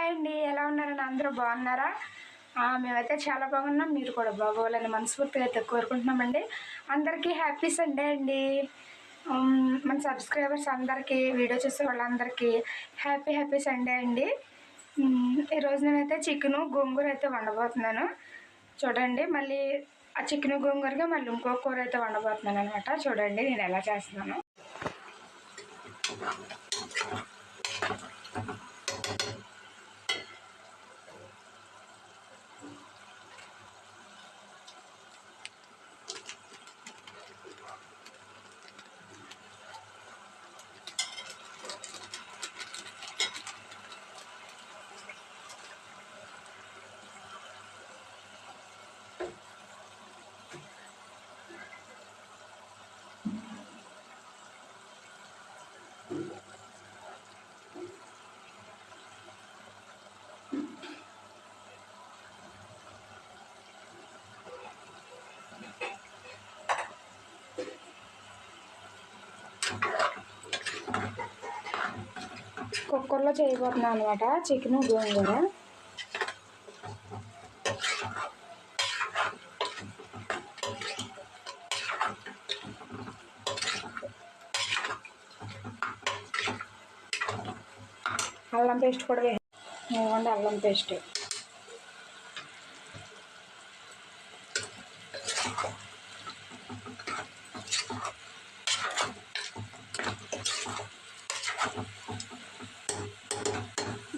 Hi అండి. ఎలా ఉన్నారని అందరూ బాగున్నారా? మేమైతే చాలా బాగున్నాం. మీరు కూడా బాగోవాలని మనస్ఫూర్తిగా అయితే కోరుకుంటున్నామండి. అందరికీ హ్యాపీ సండే అండి. మన సబ్స్క్రైబర్స్ అందరికీ వీడియో చూసే వాళ్ళందరికీ హ్యాపీ హ్యాపీ సండే అండి. ఈరోజు నేనైతే చికెను గోంగూర అయితే వండబోతున్నాను. చూడండి మళ్ళీ ఆ చికెన్ గోంగూరగా మళ్ళీ ఇంకో కూర అయితే వండబోతున్నాను అనమాట. చూడండి నేను ఎలా చేస్తున్నాను. కుక్కర్లో చేయబోతున్నాను అనమాట చికెన్ గోంగూర. అల్లం పేస్ట్ కూడా వే అల్లం పేస్ట్.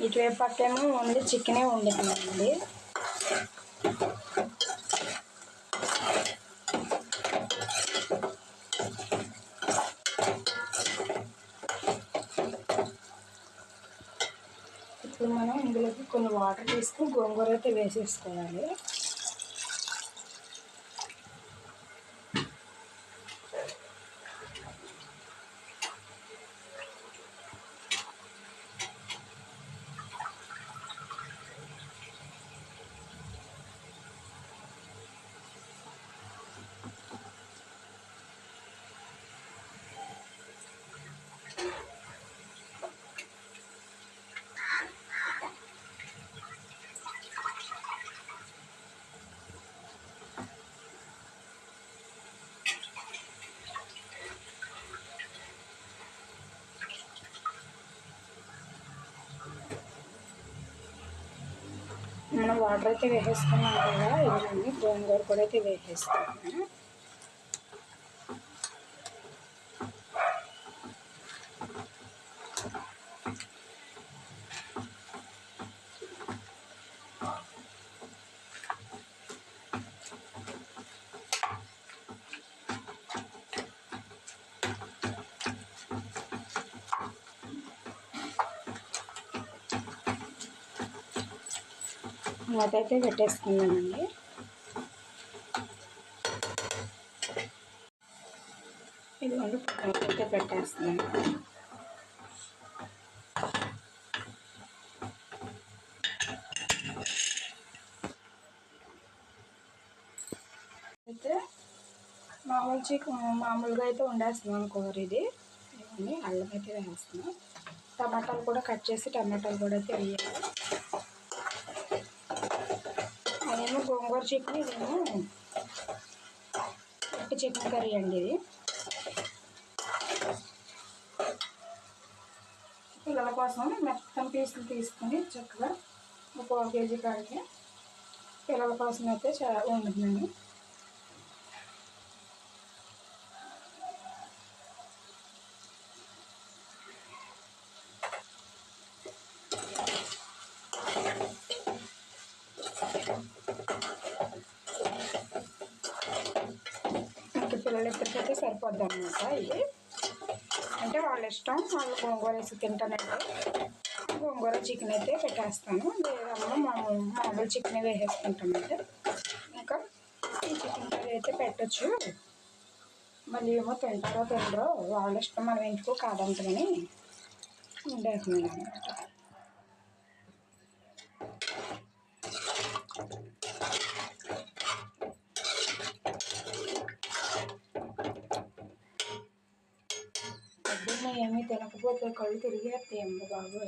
ఇటువైపు పక్కేమో ఓన్లీ చికెనే వండుతున్నానండి. ఇప్పుడు మనం ఇందులోకి కొన్ని వాటర్ తీసుకుని గోంగూర అయితే వేసేసుకోవాలి. మనం వాటర్ అయితే వేసేస్తున్నాం కదా ఇవన్నీ గోంగూర కూడా అయితే వేసేసుకున్నాము మూత అయితే పెట్టేసుకున్నానండి. ఇదిగోండి మూత అయితే పెట్టేస్తున్నాను. అయితే మామూలు చికెన్ మామూలుగా అయితే వండేస్తున్నాను కూర ఇది. ఇవన్నీ అల్లం అయితే వేస్తున్నాం టమాటాలు కూడా కట్ చేసి టమాటాలు కూడా అయితే వేయాలి అదేమో గోంగూర నేను. ఇదేమో ఒట్టి చికెన్ కర్రీ అండి ఇది. పిల్లల కోసం మొత్తం పీసులు తీసుకుని చక్కగా ఒక కేజీ కాడికి పిల్లల కోసం అయితే చా వండుతున్నాను ఇంకా పిల్లలు సరిపోద్ది అనమాట ఇది. అంటే వాళ్ళ ఇష్టం వాళ్ళు గోంగూర వేసి తింటానంటే గోంగూర చికెన్ అయితే పెట్టేస్తాను. లేదమ్మా మామూలు మామూలు చికెన్ వేసేసుకుంటామంటే ఇంకా ఈ చికెన్ కర్రీ అయితే పెట్టచ్చు. మళ్ళీ ఏమో తింటారో తినరో వాళ్ళ ఇష్టం మనం ఎందుకు కాదంటమని ఉండేస్తున్నాను అనమాట తినకపోతే కళ్ళు తిరిగేస్తాయమ్మ బాబు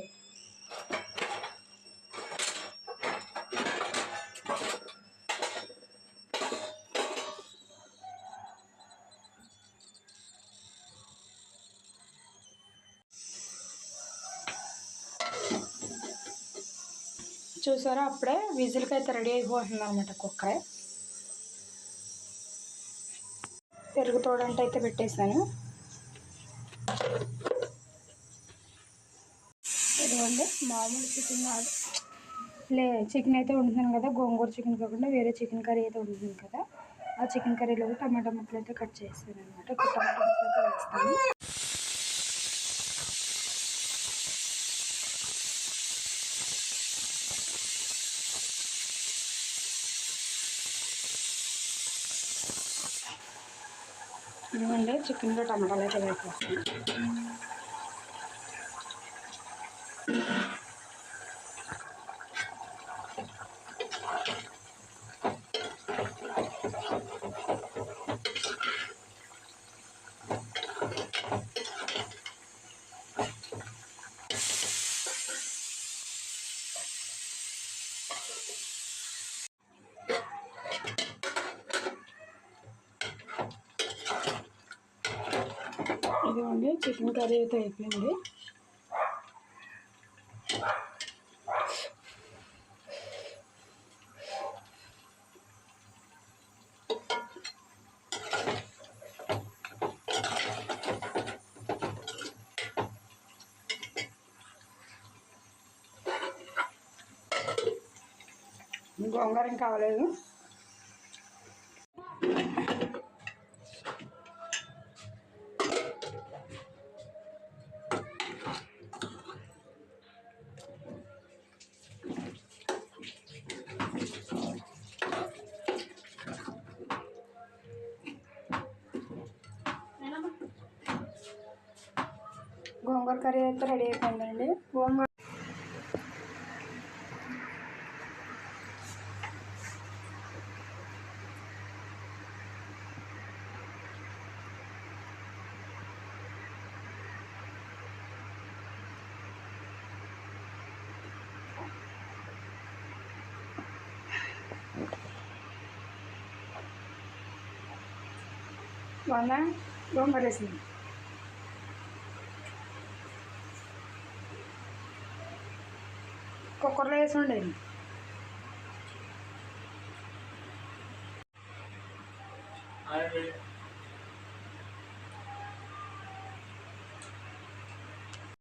చూసారా? అప్పుడే విజిల్కి అయితే రెడీ అయిపోతుంది అనమాట కుక్కరే. పెరుగుతోడంటే అయితే పెట్టేశాను. ఇదిగోండి మామూలు చికెన్ కాదు. లే చికెన్ అయితే వండుతున్నాను కదా గోంగూర చికెన్ కాకుండా వేరే చికెన్ కర్రీ అయితే వండుతుంది కదా. ఆ చికెన్ కర్రీలో టమాటా ముక్కలు అయితే కట్ చేస్తాను అనమాట టమాటా ముక్కలు అయితే వేస్తాను. ఇదిగోండి చికెన్లో టమాటాలు అయితే వేసేస్తాను. ఇదిగోండి చికెన్ కర్రీ అయితే అయిపోయింది. గోంగూర కావలేదు. గోంగూర కర్రీ అయితే రెడీ అయిపోయిందండి గోంగూర బాగుందా గోంగూర వేసింది కుక్కర్లో వేసి ఉండేది. హాయ్